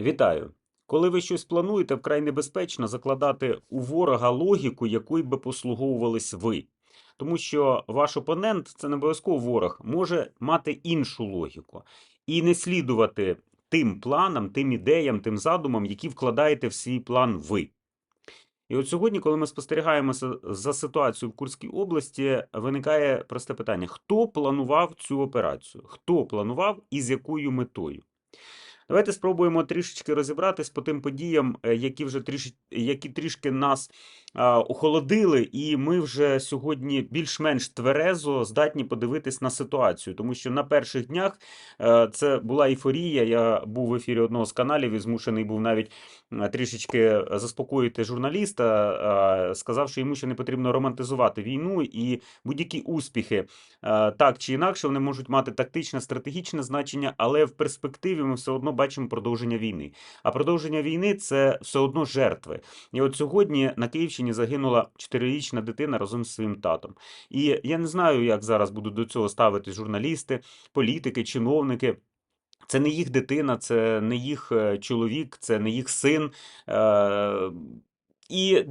Вітаю! Коли ви щось плануєте, вкрай небезпечно закладати у ворога логіку, якою би послуговувались ви. Тому що ваш опонент, це не обов'язково ворог, може мати іншу логіку і не слідувати тим планам, тим ідеям, тим задумам, які вкладаєте в свій план ви. І от сьогодні, коли ми спостерігаємо за- за ситуацією в Курській області, виникає просте питання: хто планував цю операцію? Хто планував і з якою метою? Давайте спробуємо трішечки розібратись по тим подіям, е, які вже тріш... які трішки нас охолодили, і ми вже сьогодні більш-менш тверезо здатні подивитись на ситуацію, тому що на перших днях е, це була ейфорія. Я був в ефірі одного з каналів і змушений був навіть е, трішечки заспокоїти журналіста, е, сказав, що не потрібно романтизувати війну і будь-які успіхи е, так чи інакше вони можуть мати тактичне, стратегічне значення, але в перспективі ми все одно бачимо продовження війни. А продовження війни це все одно жертви. І от сьогодні на Київщині загинула чотирирічна дитина разом з своїм татом. І я не знаю, як зараз будуть до цього ставити журналісти, політики, чиновники. Це не їх дитина, це не їх е, чоловік, це не їх син. Е, І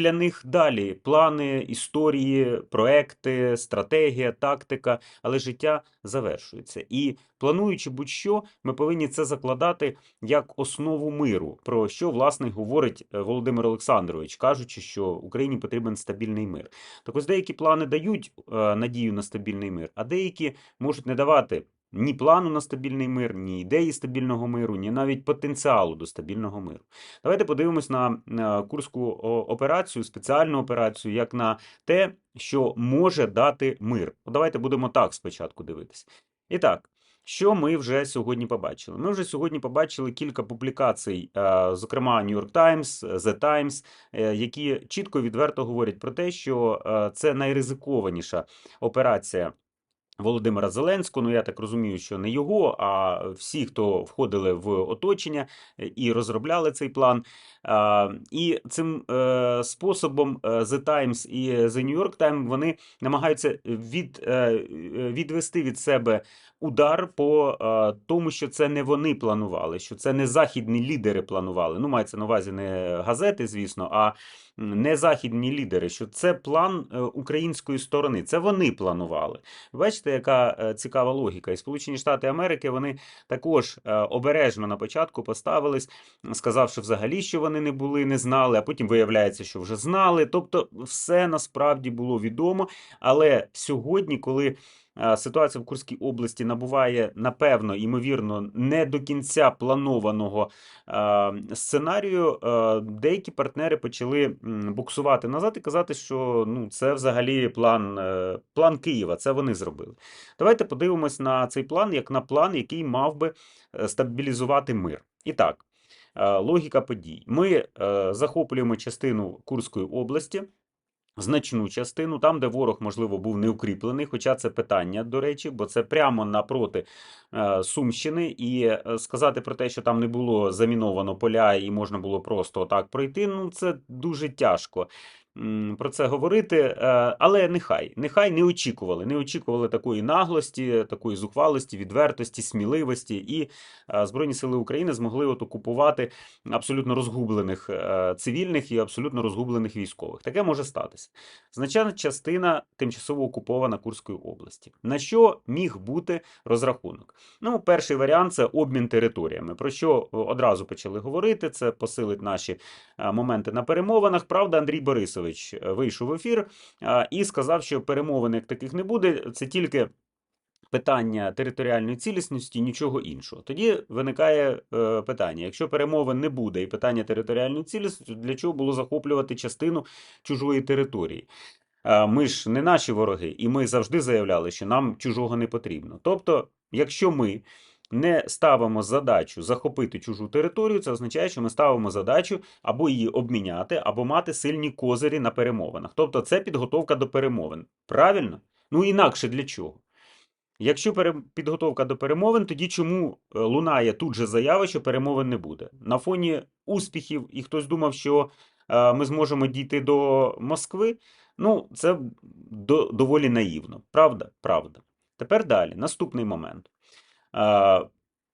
для них далі плани, історії, проекти, стратегія, тактика, але життя завершується. І плануючи будь-що, ми повинні це закладати як основу миру, про що власне говорить е, Володимир Олександрович, кажучи, що Україні потрібен стабільний мир. Так ось деякі плани дають е, надію на стабільний мир, а деякі можуть не давати. Ні плану на стабільний мир, ні ідеї стабільного миру, ні навіть потенціалу до стабільного миру. Давайте подивимось на курську операцію, спеціальну операцію, як на те, що може дати мир. Давайте будемо так спочатку дивитись. І так, що ми вже сьогодні побачили? Ми вже сьогодні побачили кілька публікацій, е, зокрема New York Times, The Times, е, які чітко відверто говорять про те, що е, це найризикованіша операція. Володимира Зеленського, ну я так розумію, що не його, а всі, хто входили в оточення і розробляли цей план. І цим е, способом е, The Times і The New York Times вони намагаються від, е, відвести від себе удар по е, тому, що це не вони планували, що це не західні лідери планували. Ну, мається на увазі не газети, звісно, а не західні лідери, що це план е, української сторони. Це вони планували. Бачите, яка е, цікава логіка. І Сполучені Штати Америки вони також е, обережно на початку поставились, сказавши взагалі, що вони не були, не знали, а потім виявляється, що вже знали. Тобто, все насправді було відомо. Але сьогодні, коли ситуація в Курській області набуває, напевно, ймовірно, не до кінця планованого е, сценарію, е, деякі партнери почали буксувати назад і казати, що ну, це взагалі план, е, план Києва, це вони зробили. Давайте подивимось на цей план як на план, який мав би е, стабілізувати мир. І так, е, логіка подій. Ми е, захоплюємо частину Курської області. Значну частину, там, де ворог, можливо, був не укріплений, хоча це питання, до речі, бо це прямо напроти е, Сумщини, і е, сказати про те, що там не було заміновано поля і можна було просто так пройти, ну це дуже тяжко про це говорити. е, Але нехай, нехай не очікували, не очікували такої наглості, такої зухвалості, відвертості, сміливості, і е, Збройні Сили України змогли от окупувати абсолютно розгублених е, цивільних і абсолютно розгублених військових. Таке може статися. Значна частина тимчасово окупована Курської області. На що міг бути розрахунок? Ну, перший варіант це обмін територіями. Про що одразу почали говорити? Це посилить наші моменти на перемовинах. Правда, Андрій Борисович е, вийшов в ефір і сказав, що перемовин як таких не буде. Це тільки. Питання територіальної цілісності, нічого іншого. Тоді виникає е, питання: якщо перемовин не буде і питання територіальної цілісності, для чого було захоплювати частину чужої території? Е, ми ж не наші вороги, і ми завжди заявляли, що нам чужого не потрібно. Тобто, якщо ми не ставимо задачу захопити чужу територію, це означає, що ми ставимо задачу або її обміняти, або мати сильні козирі на перемовинах. Тобто, це підготовка до перемовин. Правильно? Ну інакше для чого? Якщо підготовка до перемовин, тоді чому е, лунає тут же заява, що перемовин не буде? На фоні успіхів, і хтось думав, що е, ми зможемо дійти до Москви. Ну, це доволі наївно. Правда? Правда. Тепер далі. Наступний момент. Е,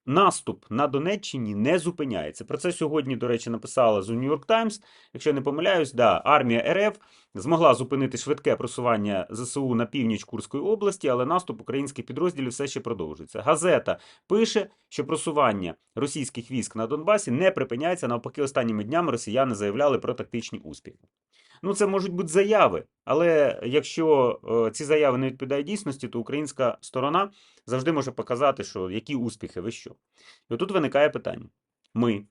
наступ на Донеччині не зупиняється. Про це сьогодні, до речі, написала з New York Times. Якщо не помиляюсь, да, армія РФ змогла зупинити швидке просування ЗСУ на північ Курської області, але наступ українських підрозділів все ще продовжується. Газета пише, що просування російських військ на Донбасі не припиняється. Навпаки, останніми днями росіяни заявляли про тактичні успіхи. Ну, це можуть бути заяви, але якщо е, ці заяви не відповідають дійсності, то українська сторона завжди може показати, що які успіхи, ви що. І отут виникає питання. Ми,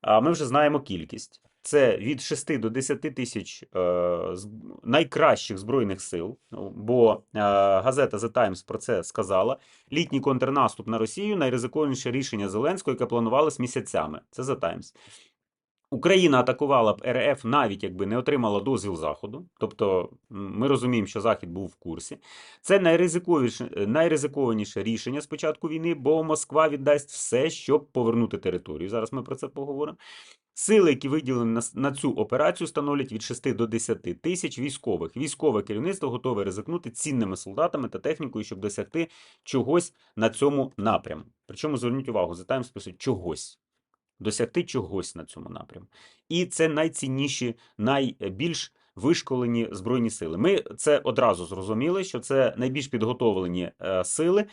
а ми вже знаємо кількість. Це від 6 до 10 тисяч е, найкращих збройних сил, Ну, бо е, газета The Times про це сказала. Літній контрнаступ на Росію найризикованіше рішення Зеленського, яке планувалось місяцями. Це The Times. Україна атакувала б РФ навіть якби не отримала дозвіл Заходу. Тобто ми розуміємо, що Захід був в курсі. Це найризиковіше, найризикованіше рішення з початку війни, бо Москва віддасть все, щоб повернути територію. Зараз ми про це поговоримо. Сили, які виділені на, цю операцію, становлять від 6 до 10 тисяч військових. Військове керівництво готове ризикнути цінними солдатами та технікою, щоб досягти чогось на цьому напрямку. Причому зверніть увагу, за Times пишуть чогось. Досягти чогось на цьому напрямку. І це найцінніші, найбільш вишколені збройні сили. Ми це одразу зрозуміли, що це найбільш підготовлені е, сили.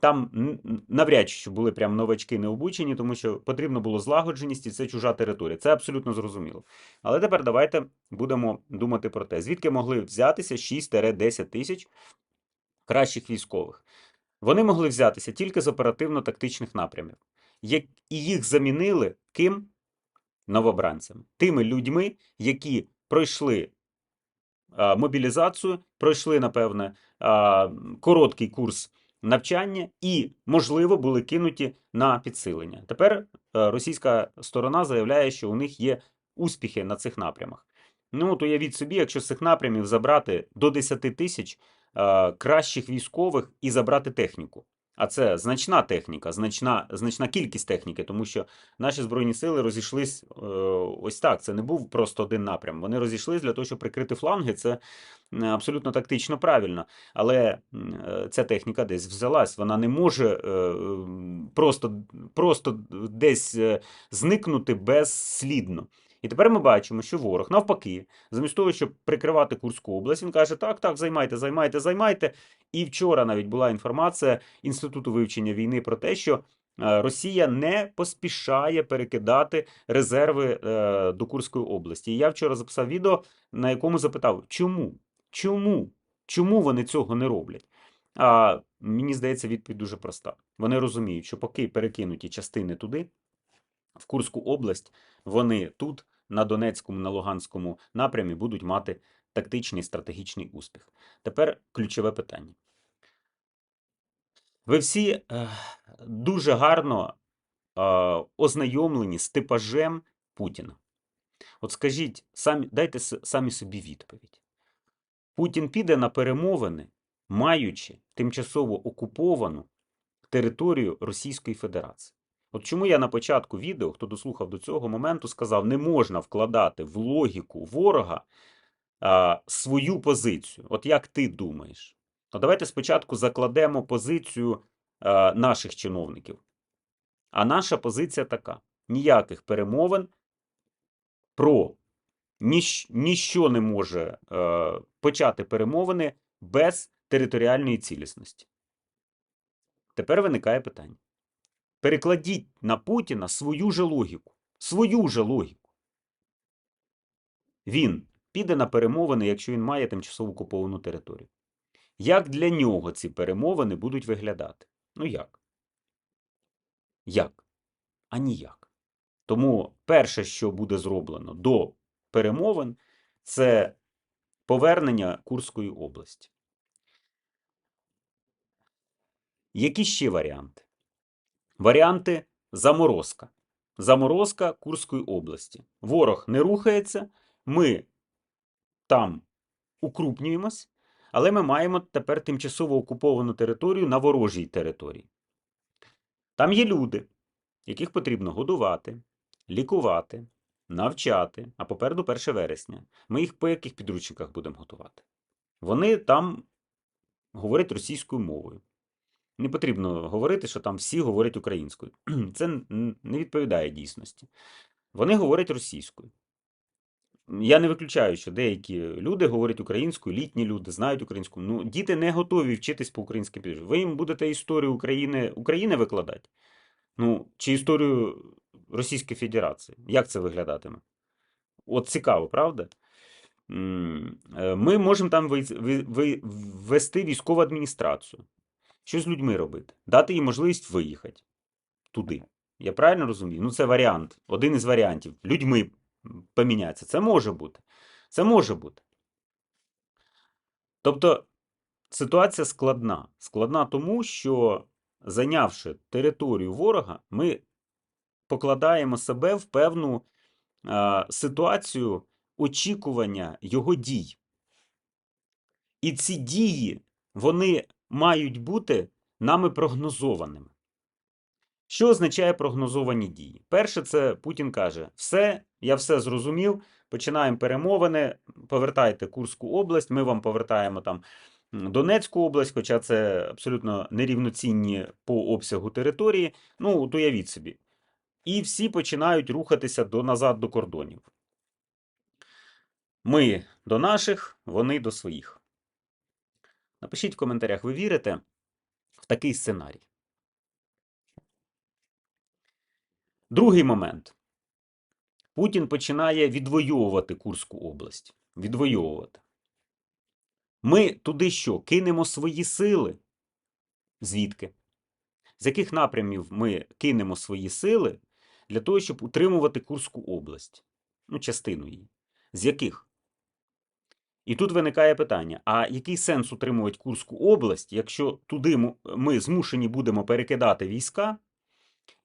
Там навряд чи були прям новачки не обучені, тому що потрібно було злагодженість, і це чужа територія. Це абсолютно зрозуміло. Але тепер давайте будемо думати про те, звідки могли взятися 6-10 тисяч кращих військових. Вони могли взятися тільки з оперативно-тактичних напрямів. І їх замінили ким? Новобранцями. Тими людьми, які пройшли а, мобілізацію, пройшли, напевне, а, короткий курс навчання і, можливо, були кинуті на підсилення. Тепер е, російська сторона заявляє, що у них є успіхи на цих напрямах. Ну, от уявіть собі, якщо з цих напрямів забрати до 10 тисяч е, кращих військових і забрати техніку. А це значна техніка, значна, значна кількість техніки, тому що наші збройні сили розійшлись е, ось так. Це не був просто один напрям. Вони розійшлись для того, щоб прикрити фланги. Це е, абсолютно тактично правильно. Але е, ця техніка десь взялась. Вона не може е, просто, просто десь е, зникнути безслідно. І тепер ми бачимо, що ворог навпаки, замість того, щоб прикривати Курську область, він каже: так, так, займайте, займайте, займайте. І вчора навіть була інформація Інституту вивчення війни про те, що е, Росія не поспішає перекидати резерви е, до Курської області. Я вчора записав відео, на якому запитав, чому? Чому? Чому вони цього не роблять? А мені здається, відповідь дуже проста. Вони розуміють, що поки перекинуті частини туди, в Курську область, вони тут, на Донецькому, на Луганському напрямі, будуть мати тактичний стратегічний успіх. Тепер ключове питання. Ви всі е, дуже гарно е, ознайомлені з типажем Путіна. От скажіть, самі, дайте самі собі відповідь. Путін піде на перемовини, маючи тимчасово окуповану територію Російської Федерації. От чому я на початку відео, хто дослухав до цього моменту, сказав, не можна вкладати в логіку ворога а, свою позицію. От як ти думаєш? Ну, давайте спочатку закладемо позицію а, наших чиновників. А наша позиція така: ніяких перемовин про ніщ, ніщо не може е, почати перемовини без територіальної цілісності. Тепер виникає питання. Перекладіть на Путіна свою же логіку. Свою же логіку. Він піде на перемовини, якщо він має тимчасово окуповану територію. Як для нього ці перемовини будуть виглядати? Ну як? Як? А ніяк. Тому перше, що буде зроблено до перемовин, це повернення Курської області. Які ще варіанти? Варіанти заморозка. Заморозка Курської області. Ворог не рухається, ми там укрупнюємось, але ми маємо тепер тимчасово окуповану територію на ворожій території. Там є люди, яких потрібно годувати, лікувати, навчати, а попереду 1 вересня. Ми їх по яких підручниках будемо готувати? Вони там говорять російською мовою. Не потрібно говорити, що там всі говорять українською. Це не відповідає дійсності. Вони говорять російською. Я не виключаю, що деякі люди говорять українською, літні люди знають українську. Ну, діти не готові вчитись по українським підручникам. Ви їм будете історію України, України викладати? Ну, чи історію Російської Федерації? Як це виглядатиме? От цікаво, правда? Е, Ми можемо там ввести військову адміністрацію. Що з людьми робити? Дати їм можливість виїхати туди. Я правильно розумію? Ну, це варіант. Один із варіантів. Людьми помінятися. Це може бути. Це може бути. Тобто ситуація складна. Складна тому, що зайнявши територію ворога, ми покладаємо себе в певну а, ситуацію очікування його дій. І ці дії, вони мають бути нами прогнозованими. Що означає прогнозовані дії? Перше, це Путін каже: все, я все зрозумів, починаємо перемовини, повертайте Курську область, ми вам повертаємо там Донецьку область, хоча це абсолютно нерівноцінні по обсягу території. Ну, от уявіть собі. І всі починають рухатися до, назад до кордонів. Ми до наших, вони до своїх. Напишіть в коментарях, ви вірите в такий сценарій. Другий момент. Путін починає відвоювати Курську область. Відвоювати. Ми туди що? Кинемо свої сили? Звідки? З яких напрямів ми кинемо свої сили для того, щоб утримувати Курську область? Ну, частину її. З яких? І тут виникає питання: а який сенс утримувати Курську область, якщо туди ми змушені будемо перекидати війська,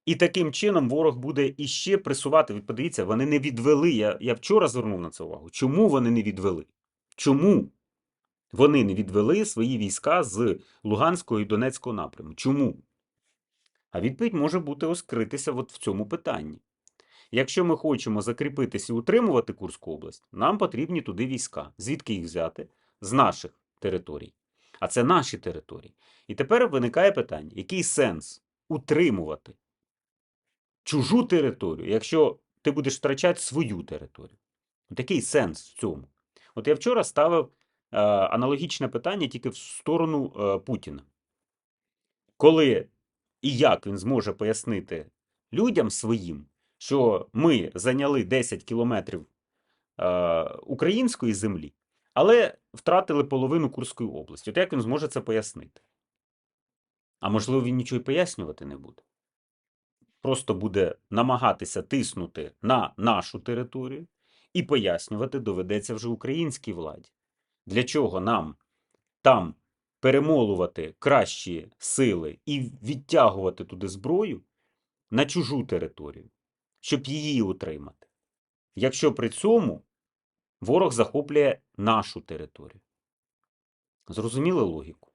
і таким чином ворог буде іще пресувати? Подивіться, вони не відвели. Я, я вчора звернув на це увагу. Чому вони не відвели? Чому вони не відвели свої війська з Луганського і Донецького напряму? Чому? А відповідь може бути оскритися от в цьому питанні. Якщо ми хочемо закріпитися і утримувати Курську область, нам потрібні туди війська. Звідки їх взяти? З наших територій. А це наші території. І тепер виникає питання: який сенс утримувати чужу територію, якщо ти будеш втрачати свою територію? От який сенс в цьому? От я вчора ставив е, аналогічне питання тільки в сторону е, Путіна. Коли і як він зможе пояснити людям своїм, що ми зайняли 10 кілометрів е, української землі, але втратили половину Курської області. От як він зможе це пояснити? А можливо, він нічого й пояснювати не буде. Просто буде намагатися тиснути на нашу територію і пояснювати доведеться вже українській владі. Для чого нам там перемолувати кращі сили і відтягувати туди зброю на чужу територію, щоб її утримати. Якщо при цьому ворог захоплює нашу територію. Зрозуміли логіку?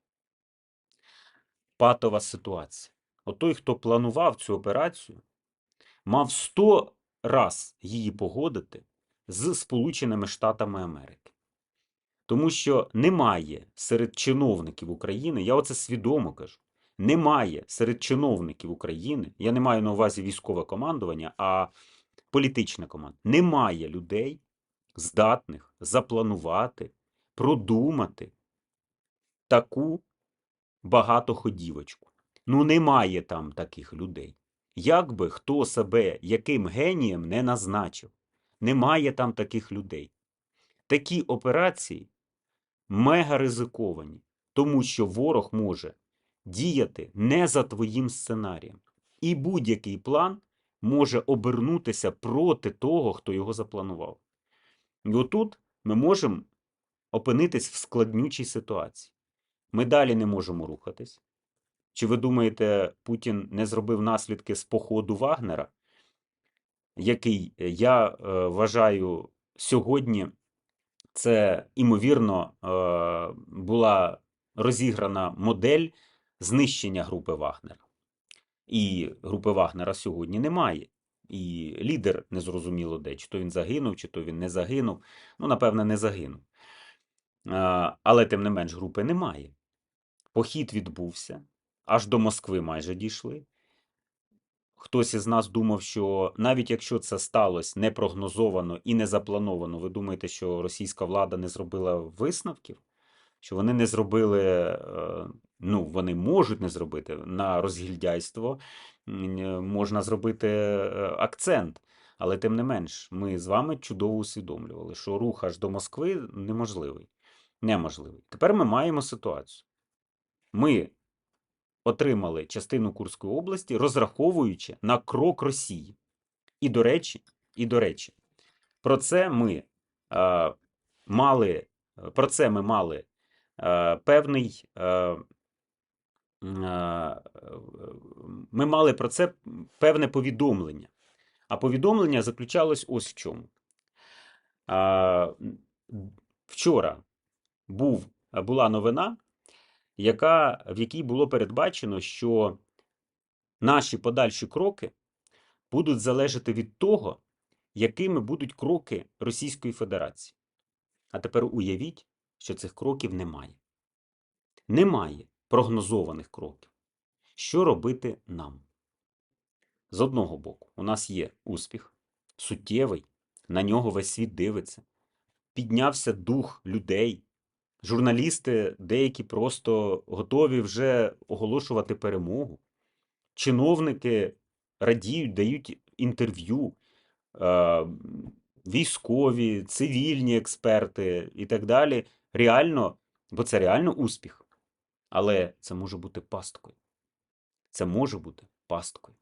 Патова ситуація. От той, хто планував цю операцію, мав 100 раз її погодити з Сполученими Штатами Америки. Тому що немає серед чиновників України, я оце свідомо кажу, немає серед чиновників України, я не маю на увазі військове командування, а політичне командування, немає людей, здатних запланувати, продумати таку багатоходівочку. Ну, немає там таких людей. Як би хто себе яким генієм не назначив, немає там таких людей. Такі операції мега ризиковані, тому що ворог може діяти не за твоїм сценарієм. І будь-який план може обернутися проти того, хто його запланував. І отут ми можемо опинитись в складнючій ситуації. Ми далі не можемо рухатись. Чи ви думаєте, Путін не зробив наслідки з походу Вагнера, який е, я е, вважаю сьогодні це імовірно е, була розіграна модель знищення групи Вагнера. І групи Вагнера сьогодні немає. І лідер незрозуміло де, чи то він загинув, чи то він не загинув. Ну, напевне, не загинув. Але тим не менш групи немає. Похід відбувся, аж до Москви майже дійшли. Хтось із нас думав, що навіть якщо це сталося непрогнозовано і не заплановано, ви думаєте, що російська влада не зробила висновків? Що вони не зробили, е, ну, вони можуть не зробити на розгільдяйство, е, можна зробити е, акцент. Але тим не менш, ми з вами чудово усвідомлювали, що рух аж до Москви неможливий. Неможливий. Тепер ми маємо ситуацію. Ми отримали частину Курської області, розраховуючи на крок Росії. І до речі, і до речі, про це ми е, мали, про це ми мали е, певний. Е, е, ми мали про це певне повідомлення. А повідомлення заключалось ось в чому. Вчора був, була новина, яка, в якій було передбачено, що наші подальші кроки будуть залежати від того, якими будуть кроки Російської Федерації. А тепер уявіть, що цих кроків немає. Немає прогнозованих кроків. Що робити нам? З одного боку, у нас є успіх, суттєвий, на нього весь світ дивиться. Піднявся дух людей. Журналісти деякі просто готові вже оголошувати перемогу. Чиновники радіють, дають інтерв'ю, військові, цивільні експерти і так далі. Реально, бо це реально успіх. Але це може бути пасткою. Це може бути пасткою.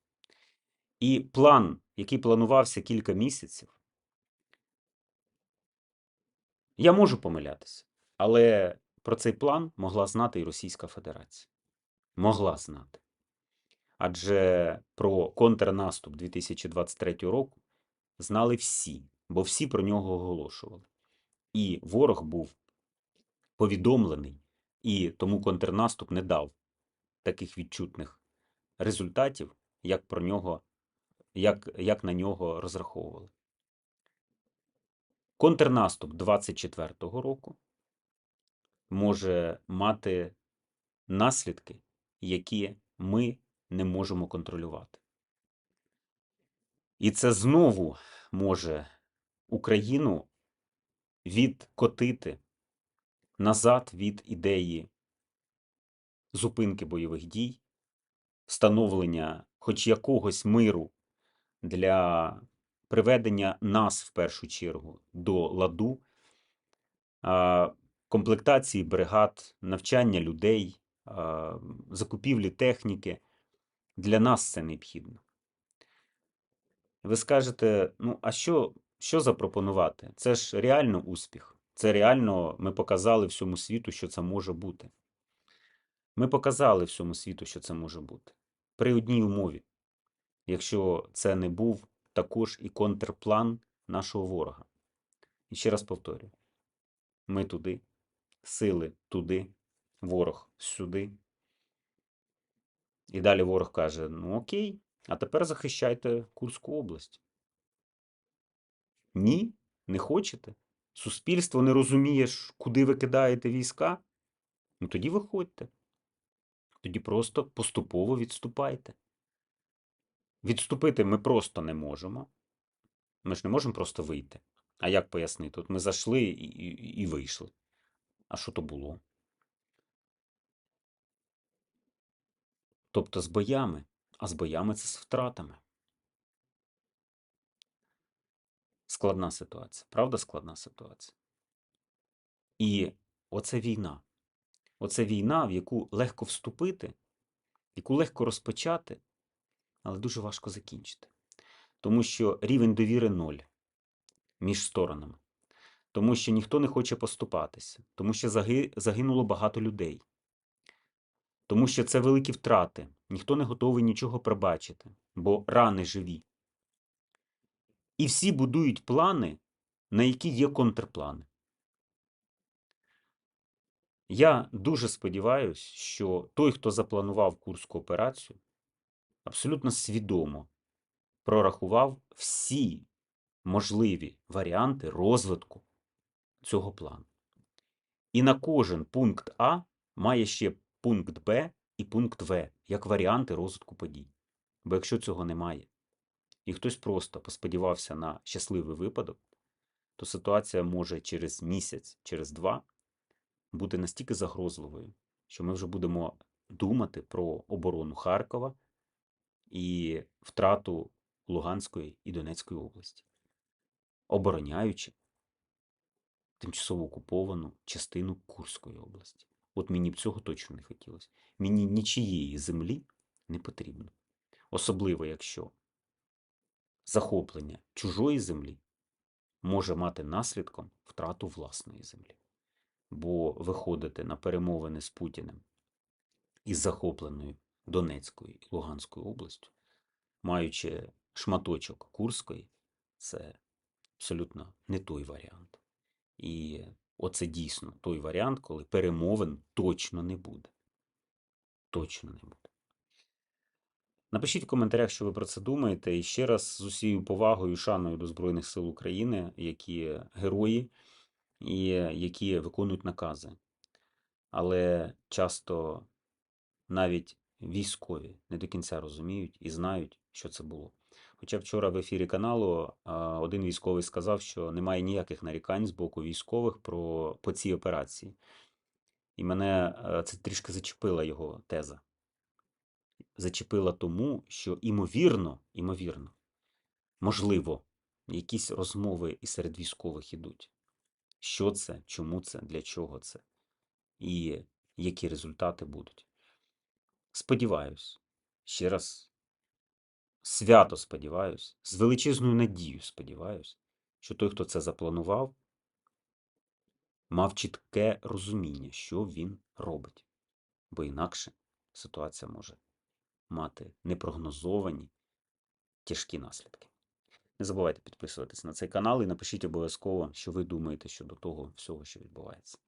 І план, який планувався кілька місяців, я можу помилятися, але про цей план могла знати і Російська Федерація. Могла знати. Адже про контрнаступ 2023 року знали всі, бо всі про нього оголошували. І ворог був повідомлений, і тому контрнаступ не дав таких відчутних результатів, як про нього як, як на нього розраховували. Контрнаступ 24-го року може мати наслідки, які ми не можемо контролювати. І це знову може Україну відкотити назад від ідеї зупинки бойових дій, встановлення хоч якогось миру для приведення нас в першу чергу до ладу, комплектації бригад, навчання людей, закупівлі техніки. Для нас це необхідно. Ви скажете, ну, а що, що запропонувати? Це ж реально успіх. Це реально ми показали всьому світу, що це може бути. Ми показали всьому світу, що це може бути. При одній умові якщо це не був також і контрплан нашого ворога. І ще раз повторюю: ми туди, сили туди, ворог сюди. І далі ворог каже: ну окей, а тепер захищайте Курську область. Ні, не хочете? Суспільство не розуміє, куди ви кидаєте війська? Ну тоді виходьте. Тоді просто поступово відступайте. Відступити ми просто не можемо. Ми ж не можемо просто вийти. А як пояснити? От ми зайшли і, і, і вийшли. А що то було? Тобто з боями, а з боями це з втратами. Складна ситуація. Правда, складна ситуація? І оце війна. Оце війна, в яку легко вступити, яку легко розпочати але дуже важко закінчити. Тому що рівень довіри ноль між сторонами. Тому що ніхто не хоче поступатися, тому що загинуло багато людей. Тому що це великі втрати, ніхто не готовий нічого пробачити, бо рани живі. І всі будують плани, на які є контрплани. Я дуже сподіваюся, що той, хто запланував Курську операцію, абсолютно свідомо прорахував всі можливі варіанти розвитку цього плану. І на кожен пункт А має ще пункт Б і пункт В як варіанти розвитку подій. Бо якщо цього немає, і хтось просто посподівався на щасливий випадок, то ситуація може через місяць, через два бути настільки загрозливою, що ми вже будемо думати про оборону Харкова і втрату Луганської і Донецької області, обороняючи тимчасово окуповану частину Курської області. От мені б цього точно не хотілося. Мені нічиєї землі не потрібно. Особливо, якщо захоплення чужої землі може мати наслідком втрату власної землі. Бо виходити на перемовини з Путіним із захопленою Донецькою і Луганською областю, маючи шматочок Курської, це абсолютно не той варіант. І оце дійсно той варіант, коли перемовин точно не буде. Точно не буде. Напишіть в коментарях, що ви про це думаєте. І ще раз з усією повагою і шаною до Збройних сил України, які герої і які виконують накази. Але часто навіть військові не до кінця розуміють і знають, що це було. Хоча вчора в ефірі каналу один військовий сказав, що немає ніяких нарікань з боку військових про, по цій операції. І мене е, це трішки зачепила його теза. Зачепила тому, що імовірно, імовірно, можливо, якісь розмови і серед військових ідуть. Що це, чому це, для чого це, і які результати будуть. Сподіваюсь, ще раз свято сподіваюсь, з величезною надією сподіваюсь, що той, хто це запланував, мав чітке розуміння, що він робить. Бо інакше ситуація може мати непрогнозовані тяжкі наслідки. Не забувайте підписуватись на цей канал і напишіть обов'язково, що ви думаєте щодо того всього, що відбувається.